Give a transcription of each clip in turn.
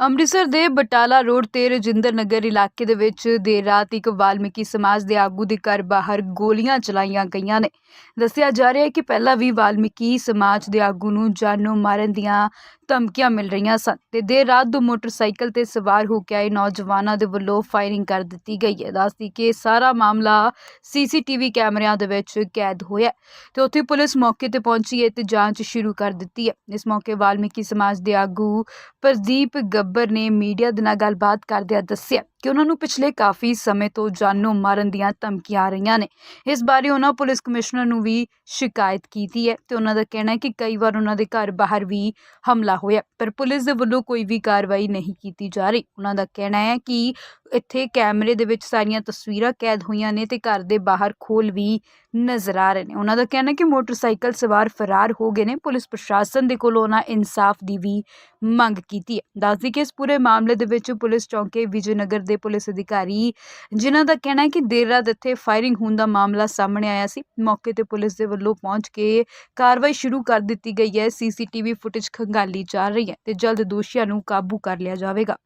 ਅੰਮ੍ਰਿਤਸਰ ਦੇ ਬਟਾਲਾ ਰੋਡ ਤੇ ਰਜਿੰਦਰ ਨਗਰ ਇਲਾਕੇ ਦੇ ਵਿੱਚ ਦੇਰ ਰਾਤ ਇੱਕ ਵਾਲਮੀਕੀ ਸਮਾਜ ਦੇ ਆਗੂ ਦੇ ਘਰ ਬਾਹਰ ਗੋਲੀਆਂ ਚਲਾਈਆਂ ਗਈਆਂ ਨੇ। ਦੱਸਿਆ ਜਾ ਰਿਹਾ ਹੈ ਕਿ ਪਹਿਲਾਂ ਵੀ ਵਾਲਮੀਕੀ ਸਮਾਜ ਦੇ ਆਗੂ ਨੂੰ ਜਾਨੋਂ ਮਾਰਨ ਦੀਆਂ ਧਮਕੀਆਂ ਮਿਲ ਰਹੀਆਂ ਸਨ ਤੇ ਦੇਰ ਰਾਤ ਦੋ ਮੋਟਰਸਾਈਕਲ ਤੇ ਸਵਾਰ ਹੋ ਕੇ ਆਏ ਨੌਜਵਾਨਾਂ ਦੇ ਵੱਲੋਂ ਫਾਇਰਿੰਗ ਕਰ ਦਿੱਤੀ ਗਈ ਹੈ। ਦੱਸਦੀ ਕਿ ਸਾਰਾ ਮਾਮਲਾ ਸੀਸੀਟੀਵੀ ਕੈਮਰਿਆਂ ਦੇ ਵਿੱਚ ਕੈਦ ਹੋਇਆ ਹੈ ਤੇ ਉੱਥੇ ਪੁਲਿਸ ਮੌਕੇ ਤੇ ਪਹੁੰਚੀ ਹੈ ਤੇ ਜਾਂਚ ਸ਼ੁਰੂ ਕਰ ਦਿੱਤੀ ਹੈ। ਇਸ ਮੌਕੇ ਵਾਲਮੀਕੀ ਸਮਾਜ ਦੇ ਆਗੂ ਪ੍ਰਦੀਪ ਬੱਬਰ ਨੇ ਮੀਡੀਆ ਦੇ ਨਾਲ ਗੱਲਬਾਤ ਕਰਦਿਆਂ ਦੱਸਿਆ। ਕਿ ਉਹਨਾਂ ਨੂੰ ਪਿਛਲੇ ਕਾਫੀ ਸਮੇਂ ਤੋਂ ਜਾਨੋਂ ਮਾਰਨ ਦੀਆਂ ਧਮਕੀਆਂ ਆ ਰਹੀਆਂ ਨੇ। ਇਸ ਬਾਰੇ ਉਹਨਾਂ ਪੁਲਿਸ ਕਮਿਸ਼ਨਰ ਨੂੰ ਵੀ ਸ਼ਿਕਾਇਤ ਕੀਤੀ ਹੈ ਤੇ ਉਹਨਾਂ ਦਾ ਕਹਿਣਾ ਹੈ ਕਿ ਕਈ ਵਾਰ ਉਹਨਾਂ ਦੇ ਘਰ ਬਾਹਰ ਵੀ ਹਮਲਾ ਹੋਇਆ, ਪਰ ਪੁਲਿਸ ਦੇ ਵੱਲੋਂ ਕੋਈ ਵੀ ਕਾਰਵਾਈ ਨਹੀਂ ਕੀਤੀ ਜਾ ਰਹੀ। ਉਹਨਾਂ ਦਾ ਕਹਿਣਾ ਹੈ ਕਿ ਇੱਥੇ ਕੈਮਰੇ ਦੇ ਵਿੱਚ ਸਾਰੀਆਂ ਤਸਵੀਰਾਂ ਕੈਦ ਹੋਈਆਂ ਨੇ ਤੇ ਘਰ ਦੇ ਬਾਹਰ ਖੋਲ ਵੀ ਨਜ਼ਰ ਆ ਰਹੇ ਨੇ। ਉਹਨਾਂ ਦਾ ਕਹਿਣਾ ਕਿ ਮੋਟਰਸਾਈਕਲ ਸਵਾਰ ਫਰਾਰ ਹੋ ਗਏ ਨੇ। ਪੁਲਿਸ ਪ੍ਰਸ਼ਾਸਨ ਦੇ ਕੋਲੋਂ ਉਹਨਾਂ ਇਨਸਾਫ ਦੀ ਵੀ ਮੰਗ ਕੀਤੀ ਹੈ। ਦੱਸਦੀ ਕਿ ਇਸ ਪੂਰੇ ਮਾਮਲੇ ਦੇ ਵਿੱਚ ਪੁਲਿਸ ਚੌਂਕੇ ਵਿਜੇਨਗਰ ਦੇ ਦੇ ਪੁਲਿਸ ਅਧਿਕਾਰੀ। ਜਿਨ੍ਹਾਂ ਦਾ ਕਹਿਣਾ ਹੈ ਕਿ ਦੇਰ ਰਾਤ ਇੱਥੇ ਫਾਇਰਿੰਗ ਹੋਣ ਦਾ ਮਾਮਲਾ ਸਾਹਮਣੇ ਆਇਆ ਸੀ। ਮੌਕੇ ਤੇ ਪੁਲਿਸ ਦੇ ਵੱਲੋਂ ਪਹੁੰਚ ਕੇ ਕਾਰਵਾਈ ਸ਼ੁਰੂ ਕਰ ਦਿੱਤੀ ਗਈ ਹੈ। ਸੀਸੀਟੀਵੀ ਫੁਟੇਜ ਖੰਗਾਲੀ ਜਾ ਰਹੀ ਹੈ ਤੇ ਜਲਦ ਦੋਸ਼ੀਆਂ ਨੂੰ ਕਾਬੂ ਕਰ ਲਿਆ ਜਾਵੇਗਾ।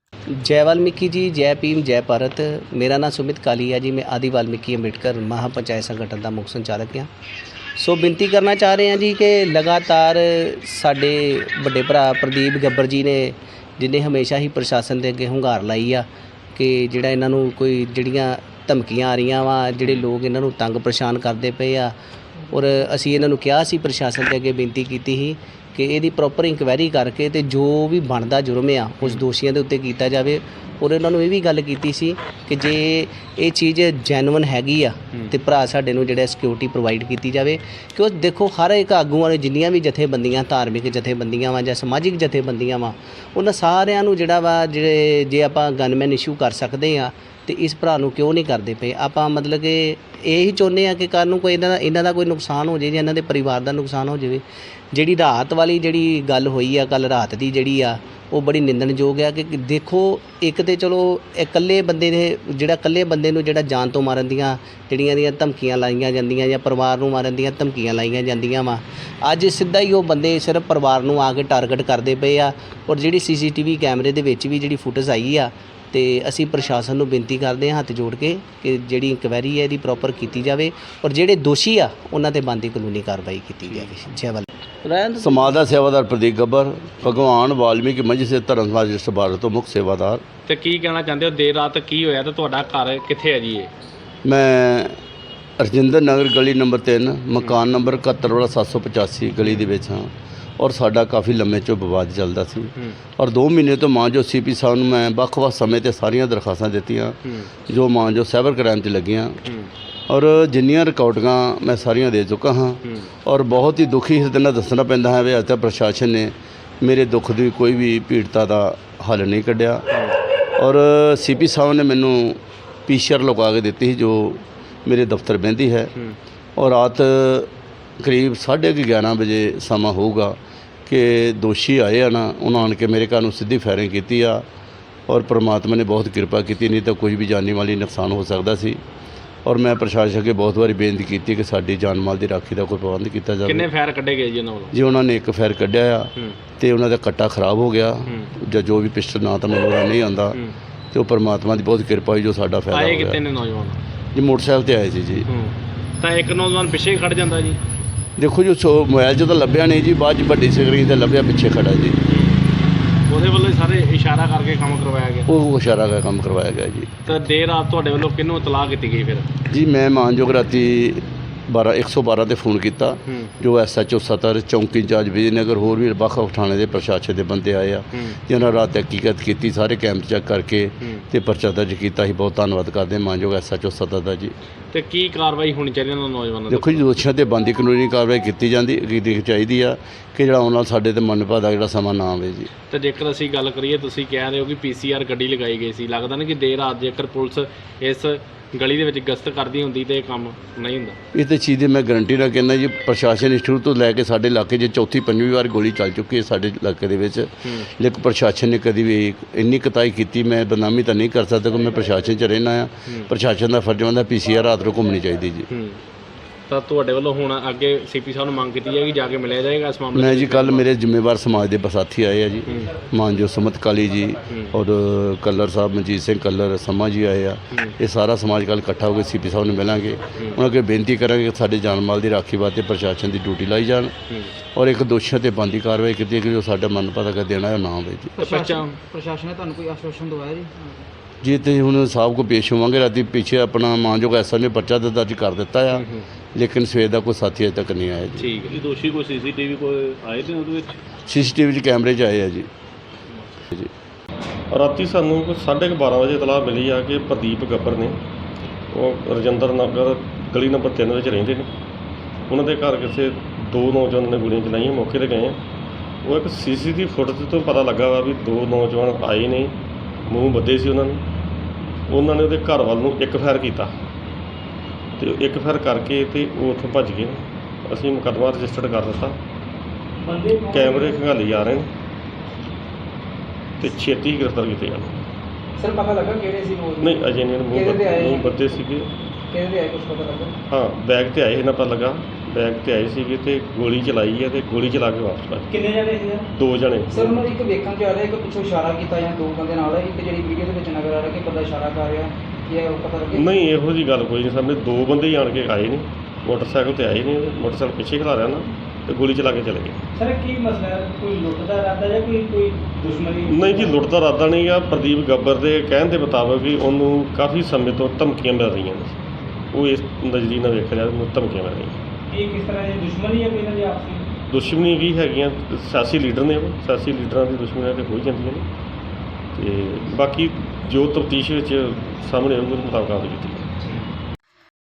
ਜੈ ਵਾਲਮੀਕੀ ਜੀ, ਜੈ ਭੀਮ, ਜੈ ਭਾਰਤ। ਮੇਰਾ ਨਾਮ ਸੁਮਿਤ ਕਾਲੀ ਜੀ। ਮੈਂ ਆਦੀ ਵਾਲਮੀਕੀ ਅੰਬੇਡਕਰ ਮਹਾਪੰਚਾਇਤ ਸੰਗਠਨ ਦਾ ਮੁੱਖ ਸੰਚਾਲਕ ਹਾਂ। ਸੋ ਬੇਨਤੀ ਕਰਨਾ ਚਾਹ ਰਹੇ ਹਾਂ ਜੀ ਕਿ ਲਗਾਤਾਰ ਸਾਡੇ ਵੱਡੇ ਭਰਾ ਪ੍ਰਦੀਪ ਗੱਬਰ ਜੀ ਨੇ, ਜਿਨੇ ਹਮੇਸ਼ਾ ਹੀ ਪ੍ਰਸ਼ਾਸਨ ਦੇ ਅੱਗੇ ਹੁੰਗਾਰ ਲਾਈ ਆ ਕਿ ਜਿਹੜਾ ਇਹਨਾਂ ਨੂੰ ਕੋਈ ਜਿਹੜੀਆਂ ਧਮਕੀਆਂ ਆ ਰਹੀਆਂ ਵਾ, ਜਿਹੜੇ ਲੋਕ ਇਹਨਾਂ ਨੂੰ ਤੰਗ ਪਰੇਸ਼ਾਨ ਕਰਦੇ ਪਏ ਆ ਔਰ ਅਸੀਂ ਇਹਨਾਂ ਨੂੰ ਕਿਹਾ ਸੀ ਪ੍ਰਸ਼ਾਸਨ ਦੇ ਅੱਗੇ ਬੇਨਤੀ ਕੀਤੀ ਸੀ ਕਿ ਇਹਦੀ ਪ੍ਰੋਪਰ ਇਨਕੁਆਇਰੀ ਕਰਕੇ ਤੇ ਜੋ ਵੀ ਬਣਦਾ ਜੁਰਮ ਆ ਉਸ ਦੋਸ਼ੀਆਂ ਦੇ ਉੱਤੇ ਕੀਤਾ ਜਾਵੇ। ਔਰ ਇਹਨਾਂ ਨੂੰ ਇਹ ਵੀ ਗੱਲ ਕੀਤੀ ਸੀ ਕਿ ਜੇ ਇਹ ਚੀਜ਼ ਜੈਨੂਇਨ ਹੈਗੀ ਆ ਤੇ ਭਰਾ ਸਾਡੇ ਨੂੰ ਜਿਹੜਾ ਸਿਕਿਉਰਿਟੀ ਪ੍ਰੋਵਾਈਡ ਕੀਤੀ ਜਾਵੇ। ਕਿਉਂ ਦੇਖੋ ਹਰ ਇੱਕ ਆਗੂਆਂ ਨੇ ਜਿੰਨੀਆਂ ਵੀ ਜਥੇਬੰਦੀਆਂ ਧਾਰਮਿਕ ਜਥੇਬੰਦੀਆਂ ਵਾ ਜਾਂ ਸਮਾਜਿਕ ਜਥੇਬੰਦੀਆਂ ਵਾ ਉਹਨਾਂ ਸਾਰਿਆਂ ਨੂੰ ਜਿਹੜਾ ਵਾ ਜਿਹੜੇ ਜੇ ਆਪਾਂ ਗਨਮੈਨ ਇਸ਼ੂ ਕਰ ਸਕਦੇ ਆ ਤੇ ਇਸ ਭਰਾ ਨੂੰ ਕਿਉਂ ਨਹੀਂ ਕਰਦੇ ਪਏ? ਆਪਾਂ ਮਤਲਬ ਕਿ ਇਹੀ ਚਾਹੁੰਦੇ ਆ ਕਿ ਕੱਲ ਨੂੰ ਕੋਈ ਇਹਨਾਂ ਦਾ ਇਹਨਾਂ ਦਾ ਕੋਈ ਨੁਕਸਾਨ ਹੋ ਜੇ ਜਾਂ ਇਹਨਾਂ ਦੇ ਪਰਿਵਾਰ ਦਾ ਨੁਕਸਾਨ ਹੋ ਜਾਵੇ। ਜਿਹੜੀ ਰਾਤ ਵਾਲੀ ਜਿਹੜੀ ਗੱਲ ਹੋਈ ਆ ਕੱਲ ਰਾਤ ਦੀ ਜਿਹੜੀ ਆ, ਉਹ ਬੜੀ ਨਿੰਦਣਯੋਗ ਆ ਕਿ ਦੇਖੋ, ਇੱਕ ਤੇ ਚਲੋ ਇਕੱਲੇ ਬੰਦੇ ਨੇ, ਜਿਹੜਾ ਇਕੱਲੇ ਬੰਦੇ ਨੂੰ ਜਿਹੜਾ ਜਾਨ ਤੋਂ ਮਾਰਨ ਦੀਆਂ ਜਿਹੜੀਆਂ ਦੀਆਂ ਧਮਕੀਆਂ ਲਾਈਆਂ ਜਾਂਦੀਆਂ ਜਾਂ ਪਰਿਵਾਰ ਨੂੰ ਮਾਰਨ ਦੀਆਂ ਧਮਕੀਆਂ ਲਾਈਆਂ ਜਾਂਦੀਆਂ ਵਾ, ਅੱਜ ਸਿੱਧਾ ਹੀ ਉਹ ਬੰਦੇ ਸਿਰਫ ਪਰਿਵਾਰ ਨੂੰ ਆ ਕੇ ਟਾਰਗੇਟ ਕਰਦੇ ਪਏ ਆ। ਔਰ ਜਿਹੜੀ ਸੀਸੀਟੀਵੀ ਕੈਮਰੇ ਦੇ ਵਿੱਚ ਵੀ ਜਿਹੜੀ ਫੁਟੇਜ ਆਈ ਆ ਤੇ ਅਸੀਂ ਪ੍ਰਸ਼ਾਸਨ ਨੂੰ ਬੇਨਤੀ ਕਰਦੇ ਹਾਂ ਹੱਥ ਜੋੜ ਕੇ ਕਿ ਜਿਹੜੀ ਇਨਕੁਆਇਰੀ ਹੈ ਇਹਦੀ ਪ੍ਰੋਪਰ ਕੀਤੀ ਜਾਵੇ ਔਰ ਜਿਹੜੇ ਦੋਸ਼ੀ ਆ ਉਹਨਾਂ ਤੇ ਬਣਦੀ ਕਾਨੂੰਨੀ ਕਾਰਵਾਈ ਕੀਤੀ ਜਾਵੇ। ਜੈ ਵਾਲ। ਸਮਾਜ ਦਾ ਸੇਵਾਦਾਰ ਪ੍ਰਦੀਪ ਗੱਬਰ ਭਗਵਾਨ ਵਾਲਮੀਕੀ ਮੰਝ ਸੇ ਧਰਮ ਸਮਾਜ ਭਾਰਤ ਤੋਂ ਮੁੱਖ ਸੇਵਾਦਾਰ। ਤੇ ਕੀ ਕਹਿਣਾ ਚਾਹੁੰਦੇ ਹੋ? ਦੇਰ ਰਾਤ ਕੀ ਹੋਇਆ ਤੇ ਤੁਹਾਡਾ ਘਰ ਕਿੱਥੇ ਹੈ ਜੀ ਇਹ? ਮੈਂ ਰਜਿੰਦਰ ਨਗਰ ਗਲੀ ਨੰਬਰ 3 ਮਕਾਨ ਨੰਬਰ 71 ਵਾਲਾ 785 ਗਲੀ ਦੇ ਵਿੱਚ ਹਾਂ। ਔਰ ਸਾਡਾ ਕਾਫੀ ਲੰਮੇ ਚੋਂ ਵਿਵਾਦ ਚੱਲਦਾ ਸੀ। ਔਰ 2 ਮਹੀਨੇ ਤੋਂ ਮਾਂ ਜੋ ਸੀਪੀ ਸਾਹਿਬ ਨੂੰ ਮੈਂ ਵੱਖ-ਵੱਖ ਸਮੇਂ ਤੇ ਸਾਰੀਆਂ ਦਰਖਾਸਤਾਂ ਦਿੱਤੀਆਂ, ਜੋ ਮਾਂ ਜੋ ਸਾਈਬਰ ਕ੍ਰਾਈਮ 'ਚ ਲੱਗੀਆਂ। ਔਰ ਜਿੰਨੀਆਂ ਰਿਕਾਰਡਿੰਗਾਂ ਮੈਂ ਸਾਰੀਆਂ ਦੇ ਚੁੱਕਾ ਹਾਂ। ਔਰ ਬਹੁਤ ਹੀ ਦੁਖੀ ਇਸ ਦਿਨ ਦੱਸਣਾ ਪੈਂਦਾ ਹੈ ਵੀ ਅੱਜ ਤੱਕ ਪ੍ਰਸ਼ਾਸਨ ਨੇ ਮੇਰੇ ਦੁੱਖ ਦੀ ਕੋਈ ਵੀ ਪੀੜਤਾ ਦਾ ਹੱਲ ਨਹੀਂ ਕੱਢਿਆ। ਔਰ ਸੀਪੀ ਸਾਹਿਬ ਨੇ ਮੈਨੂੰ ਪੀਸ਼ਰ ਲਗਾ ਕੇ ਦਿੱਤੀ ਸੀ, ਜੋ ਮੇਰੇ ਦਫ਼ਤਰ ਬਹਿੰਦੀ ਹੈ। ਔਰ ਰਾਤ ਕਰੀਬ 11:30 ਵਜੇ ਸਮਾਂ ਹੋਊਗਾ ਕਿ ਦੋਸ਼ੀ ਆਏ ਆ ਨਾ ਉਹਨਾਂ ਆਣ ਕੇ ਮੇਰੇ ਘਰ ਨੂੰ ਸਿੱਧੀ ਫਾਇਰਿੰਗ ਕੀਤੀ ਆ ਔਰ ਪ੍ਰਮਾਤਮਾ ਨੇ ਬਹੁਤ ਕਿਰਪਾ ਕੀਤੀ ਨਹੀਂ ਤਾਂ ਕੋਈ ਵੀ ਜਾਨੀ ਮਾਲੀ ਨੁਕਸਾਨ ਹੋ ਸਕਦਾ ਸੀ। ਔਰ ਮੈਂ ਪ੍ਰਸ਼ਾਸਨ ਅੱਗੇ ਬਹੁਤ ਵਾਰੀ ਬੇਨਤੀ ਕੀਤੀ ਕਿ ਸਾਡੀ ਜਾਨ ਮਾਲ ਦੀ ਰਾਖੀ ਦਾ ਕੋਈ ਪ੍ਰਬੰਧ ਕੀਤਾ ਕਿੰਨੇ ਜਾਵੇ ਫਾਇਰ ਕੱਢੇ ਗਏ ਜੀ ਉਹਨਾਂ ਵੱਲੋਂ? ਜੇ ਉਹਨਾਂ ਨੇ ਇੱਕ ਫਾਇਰ ਕੱਢਿਆ ਆ ਤੇ ਉਹਨਾਂ ਦਾ ਕੱਟਾ ਖਰਾਬ ਹੋ ਗਿਆ। ਜਾਂ ਜੋ ਵੀ ਪਿਸਟਲ ਨਾ ਤਾਂ ਮੈਨੂੰ ਨਹੀਂ ਆਂਦਾ ਤੇ ਉਹ ਪਰਮਾਤਮਾ ਦੀ ਬਹੁਤ ਕਿਰਪਾ ਹੋਈ ਜੋ ਸਾਡਾ ਫਾਇਦਾ ਆਏ ਹੋ ਕਿਤੇ ਨੇ ਨੌਜਵਾਨ? ਜੀ ਮੋਟਰਸਾਈਕਲ ਤੇ ਆਏ ਸੀ ਜੀ। ਤਾਂ ਇੱਕ ਨੌਜਵਾਨ ਪਿੱਛੇ ਖੜ ਜਾਂਦਾ ਜੀ। ਦੇਖੋ ਜੋ ਸੋ ਮੋਬਾਈਲ 'ਚ ਤਾਂ ਲੱਭਿਆ ਨਹੀਂ ਜੀ ਬਾਅਦ 'ਚ ਵੱਡੀ ਸਕਰੀਨ ਤੇ ਲੱਭਿਆ ਪਿੱਛੇ ਖੜਾ ਜੀ। ਉਹਦੇ ਵੱਲੋਂ ਹੀ ਸਾਰੇ ਇਸ਼ਾਰਾ ਕਰਕੇ ਕੰਮ ਕਰਵਾਇਆ ਗਿਆ? ਉਹ ਇਸ਼ਾਰਾ ਦਾ ਕੰਮ ਕਰਵਾਇਆ ਗਿਆ ਜੀ। ਤਾਂ ਦੇਰ ਰਾਤ ਤੁਹਾਡੇ ਵੱਲੋਂ ਕਿਹਨੂੰ ਇਤਲਾਹ ਕੀਤੀ ਗਈ ਫਿਰ? ਜੀ ਮੈਂ ਮਾਨਯੋਗ ਰਾਤੀ 12 112 ਤੇ ਫੋਨ ਕੀਤਾ। ਹੂੰ। ਜੋ ਐਸਐਚਓ ਸਤਰ ਚੌਂਕੀ ਇੰਚਾਰਜ ਵਿਜੇਨਗਰ ਹੋਰ ਵੀ ਵੱਖ-ਵੱਖ ਥਾਣੇ ਦੇ ਪ੍ਰਸ਼ਾਸਨ ਦੇ ਬੰਦੇ ਆਏ ਆ। ਹੂੰ। ਜਿਨ੍ਹਾਂ ਰਾਤ ਹਕੀਕਤ ਕੀਤੀ ਸਾਰੇ ਕੈਂਪ ਚੈੱਕ ਕਰਕੇ ਹੂੰ। ਤੇ ਪਰਚਾ ਦਰਜ ਕੀਤਾ। ਸੀ ਬਹੁਤ ਧੰਨਵਾਦ ਕਰਦੇ ਹਾਂ ਮਾਨਯੋਗ ਐਸਐਚਓ ਸਤਰ ਦਾ ਜੀ। ਤੇ ਕੀ ਕਾਰਵਾਈ ਹੋਣੀ ਚਾਹੀਦੀ ਉਹਨਾਂ ਨੌਜਵਾਨਾਂ ਦੇਖੋ ਜੀ ਦੋਸ਼ੀਆਂ ਤੇ ਬੰਦੀ ਕਾਨੂੰਨੀ ਕਾਰਵਾਈ ਕੀਤੀ ਜਾਂਦੀ ਕੀਤੀ ਚਾਹੀਦੀ ਆ ਕਿ ਜਿਹੜਾ ਨਾਲ ਸਾਡੇ ਤੇ ਮਨਪਾ ਦਾ ਜਿਹੜਾ ਸਮਾਂ ਨਾ ਆਵੇ ਜੀ। ਤੇ ਜੇਕਰ ਅਸੀਂ ਗੱਲ ਕਰੀਏ ਤੁਸੀਂ ਕਹਿ ਰਹੇ ਹੋ ਕਿ ਪੀਸੀਆਰ ਗੱਡੀ ਲਗਾਈ ਗਈ ਸੀ। ਲੱਗਦਾ ਨਾ ਕਿ ਦੇਰ ਰਾਤ ਜੇਕਰ ਪੁਲਿਸ ਇਸ ਗਲੀ ਦੇ ਵਿੱਚ ਗਸ਼ਤ ਕਰਦੀ ਹੁੰਦੀ ਤੇ ਇਹ ਕੰਮ ਨਹੀਂ ਹੁੰਦਾ। ਇਹ ਤੇ ਚੀਜ਼ ਦੀ ਮੈਂ ਗਰੰਟੀ ਨਾਲ ਕਹਿੰਦਾ ਜੀ ਪ੍ਰਸ਼ਾਸਨ ਸ਼ੁਰੂ ਤੋਂ ਲੈ ਕੇ ਸਾਡੇ ਇਲਾਕੇ 'ਚ ਚੌਥੀ ਪੰਜਵੀਂ ਵਾਰ ਗੋਲੀ ਚੱਲ ਚੁੱਕੀ ਹੈ ਸਾਡੇ ਇਲਾਕੇ ਦੇ ਵਿੱਚ। ਲੇਕਿਨ ਪ੍ਰਸ਼ਾਸਨ ਨੇ ਕਦੀ ਵੀ ਇੰਨੀ ਕਤਾਈ ਕੀਤੀ ਮੈਂ ਬਦਨਾਮੀ ਤਾਂ ਨਹੀਂ ਕਰ ਸਕਦਾ ਕਿ ਮੈਂ ਪ੍ਰਸ਼ਾਸਨ 'ਚ ਰਹਿਣਾ ਆ। ਪ੍ਰਸ਼ਾਸਨ ਦਾ ਫਰਜ਼ ਹੁੰਦਾ ਪੀਸੀਆਰ ਰਾਤ ਨੂੰ ਘੁੰਮਣੀ ਚਾਹੀਦੀ ਜੀ। ਤਾਂ ਤੁਹਾਡੇ ਵੱਲੋਂ ਹੁਣ ਅੱਗੇ ਸੀਪੀ ਸਾਹਿਬ ਨੂੰ ਮੰਗ ਕੀਤੀ ਜਾਏਗੀ ਜਾ ਕੇ ਮਿਲਿਆ ਜਾਏਗਾ ਇਸ ਮਾਮਲੇ ਮੈਂ ਜੀ? ਕੱਲ ਮੇਰੇ ਜ਼ਿੰਮੇਵਾਰ ਸਮਾਜ ਦੇ ਬਸਾਥੀ ਆਏ ਆ ਜੀ। ਮਾਨਜੋ ਸੁਮਤ ਕਾਲੀ ਜੀ। ਔਰ ਕੱਲਰ ਸਾਹਿਬ ਮਨਜੀਤ ਸਿੰਘ ਕੱਲਰ ਸਮਾ ਜੀ ਆਏ ਆ। ਇਹ ਸਾਰਾ ਸਮਾਜ ਕੱਲ ਇਕੱਠਾ ਹੋ ਕੇ ਸੀਪੀ ਸਾਹਿਬ ਨੂੰ ਮਿਲਾਂਗੇ। ਉਹਨਾਂ ਅੱਗੇ ਬੇਨਤੀ ਕਰਾਂਗੇ ਕਿ ਸਾਡੇ ਜਾਨ ਮਾਲ ਦੀ ਰਾਖੀ ਵਾਸਤੇ ਪ੍ਰਸ਼ਾਸਨ ਦੀ ਡਿਊਟੀ ਲਾਈ ਜਾਣ। ਔਰ ਇੱਕ ਦੋਸ਼ੀਆਂ ਤੇ ਬੰਦੀ ਕਾਰਵਾਈ ਕੀਤੀ ਕਿ ਜੋ ਸਾਡਾ ਮਨ ਪਤਾ ਕਰ ਦੇਣਾ ਹੈ ਉਹ ਨਾ ਹੋਵੇ ਜੀ। ਪ੍ਰਸ਼ਾਸਨ ਨੇ ਤੁਹਾਨੂੰ ਕੋਈ ਆਸ਼ਵਾਸਨ ਦਵਾਇਆ ਜੀ? ਜੀ ਤੇ ਹੁਣ ਸਾਹਿਬ ਕੋ ਪੇਸ਼ ਹੋਵਾਂਗੇ। ਰਾਤੀ ਪਿੱਛੇ ਆਪਣਾ ਮਾਨਯੋਗ ਐਸਾ ਨੇ ਪਰਚਾ ਤਾਂ ਦਰਜ ਕਰ ਦਿੱਤਾ ਆ। ਲੇਕਿਨ ਸਵੇਰ ਦਾ ਕੋਈ ਸਾਥੀ ਅਜੇ ਤੱਕ ਨਹੀਂ ਆਇਆ ਜੀ। ਠੀਕ ਹੈ ਦੋਸ਼ੀ ਕੋਈ ਸੀਸੀਟੀਵੀ ਕੋਈ ਆਏ ਨੇ ਉਹਦੇ ਵਿੱਚ? ਸੀਸੀਟੀਵੀ 'ਚ ਕੈਮਰੇ 'ਚ ਆਏ ਆ ਜੀ। ਜੀ। ਰਾਤੀ ਸਾਨੂੰ ਕੋਈ ਸਾਢੇ ਕੁ ਬਾਰਾਂ ਵਜੇ ਇਤਲਾਹ ਮਿਲੀ ਆ ਕਿ ਪ੍ਰਦੀਪ ਗੱਬਰ ਨੇ ਉਹ ਰਜਿੰਦਰ ਨਗਰ ਗਲੀ ਨੰਬਰ 3 ਵਿੱਚ ਰਹਿੰਦੇ ਨੇ। ਉਹਨਾਂ ਦੇ ਘਰ ਕਿਸੇ ਦੋ ਨੌਜਵਾਨਾਂ ਨੇ ਗੋਲੀਆਂ ਚਲਾਈਆਂ ਮੌਕੇ ਤੇ ਗਏ ਆ। ਉਹ ਇੱਕ ਸੀਸੀਟੀਵੀ ਫੁਟੇਜ ਤੋਂ ਪਤਾ ਲੱਗਾ ਵਾ ਵੀ ਦੋ ਨੌਜਵਾਨ ਆਏ ਨੇ ਮੂੰਹ ਬੱਧੇ ਸੀ ਉਹਨਾਂ ਨੇ। ਉਹਨਾਂ ਨੇ ਉਹਦੇ ਘਰ ਵੱਲ ਨੂੰ ਇੱਕ ਫਾਇਰ ਕੀਤਾ। ਤੇ ਇੱਕ ਫਾਇਰ ਕਰਕੇ ਤੇ ਉਹ ਉੱਥੋਂ ਭੱਜ ਗਏ। ਅਸੀਂ ਮੁਕੱਦਮਾ ਰਜਿਸਟਰਡ ਕਰ ਦਿੱਤਾ। ਕੈਮਰੇ ਖੰਗਾਲੀ ਜਾ ਰਹੇ ਨੇ ਤੇ ਛੇਤੀ ਹੀ ਗ੍ਰਿਫਤਾਰ ਕੀਤੇ ਜਾਣ। ਸਰ ਪਤਾ ਲੱਗਾ ਕਿਹੜੇ ਸੀ ਉਹ ਨਹੀਂ ਅਜੇ ਨਹੀਂ ਮੂੰਹ ਕਿਹਦੇ ਤੇ ਆਏ? ਮੂੰਹ ਬੱਦੇ ਸੀਗੇ। ਕਿਹਦੇ ਦੇ ਆਏ ਕੁਝ ਪਤਾ ਲੱਗਾ? ਹਾਂ ਬੈਗ ਤੇ ਆਏ ਇਹਨਾਂ ਪਤਾ ਲੱਗਾ। ਬੈਗ ਤੇ ਆਏ ਸੀਗੇ ਤੇ ਗੋਲੀ ਚਲਾਈ ਹੈ ਤੇ ਗੋਲੀ ਚਲਾ ਕੇ ਵਾਪਸ ਭੱਜ ਕਿੰਨੇ ਜਣੇ ਸੀ ਦੋ ਜਣੇ। ਸਰ ਉਹਨਾਂ ਦੀ ਇੱਕ ਵੇਖਣ ਚ ਆ ਰਿਹਾ ਇੱਕ ਪਿੱਛੋਂ ਇਸ਼ਾਰਾ ਕੀਤਾ ਜਾਂ ਦੋ ਬੰਦੇ ਨਾਲ ਇੱਕ ਜਿਹੜੀ ਵੀਡੀਓ ਦੇ ਵਿੱਚ ਨਜ਼ਰ ਆ ਰਿਹਾ ਕਿ ਬੰਦਾ ਇਸ਼ਾਰਾ ਕਰ ਰਿਹਾ। ਕੀ ਇਹ ਪਤਾ ਲੱਗੇ? ਨਹੀਂ ਇਹੋ ਜੀ ਗੱਲ ਕੋਈ ਨਹੀਂ ਸਾਹਮਣੇ। ਦੋ ਬੰਦੇ ਹੀ ਆਣ ਕੇ ਆਏ ਨੇ। ਮੋਟਰਸਾਈਕਲ ਤੇ ਆਏ ਨੇ ਮੋਟਰਸਾਈਕਲ ਪਿੱਛੇ ਖਲਾ ਰਿਆ ਨਾ ਤੇ ਗੋਲੀ ਚਲਾ ਕੇ ਚਲੇ ਗਏ। ਸਰ ਕੀ ਮਸਲਾ ਹੈ? ਕੋਈ ਲੁੱਟ ਦਾ ਇਰਾਦਾ ਜਾਂ ਕੋਈ ਕੋਈ ਦੁਸ਼ਮਣੀ? ਨਹੀਂ ਜੀ ਲੁੱਟ ਦਾ ਇਰਾਦਾ ਨਹੀਂ ਆ। ਪ੍ਰਦੀਪ ਗੱਬਰ ਦੇ ਕਹਿਣ ਦੇ ਮੁਤਾਬਕ ਵੀ ਉਹਨੂੰ ਕਾਫੀ ਸਮੇਂ ਤੋਂ ਧਮਕੀਆਂ ਮਿਲ ਰਹੀਆਂ ਨੇ। ਉਹ ਇਸ ਨਜ਼ਰੀਏ ਨਾਲ ਵੇਖਿਆ ਜਾਵੇ ਉਹਨੂੰ ਧਮਕੀਆਂ ਮਿਲ ਰਹੀਆਂ ਇਹ ਕਿਸ ਤਰ੍ਹਾਂ ਦੀ ਦੁਸ਼ਮਣੀ ਹੈ ਕੋਈ ਇਹਨਾਂ ਦੀ ਆਪਸੀ? ਦੁਸ਼ਮਣੀ ਵੀ ਹੈਗੀਆਂ। ਸਿਆਸੀ ਲੀਡਰ ਨੇ ਉਹ। ਸਿਆਸੀ ਲੀਡਰਾਂ ਦੀ ਦੁਸ਼ਮਣੀਆਂ ਤੇ ਹੋ ਹੀ ਜਾਂਦੀਆਂ ਨੇ। ਤੇ ਬਾਕੀ ਜੋ ਤਫਤੀਸ਼ ਵਿੱਚ ਸਾਹਮਣੇ ਆਊਗਾ ਉਹਦੇ ਮੁਤਾਬਕ ਕਾਰਵਾਈ ਕੀਤੀ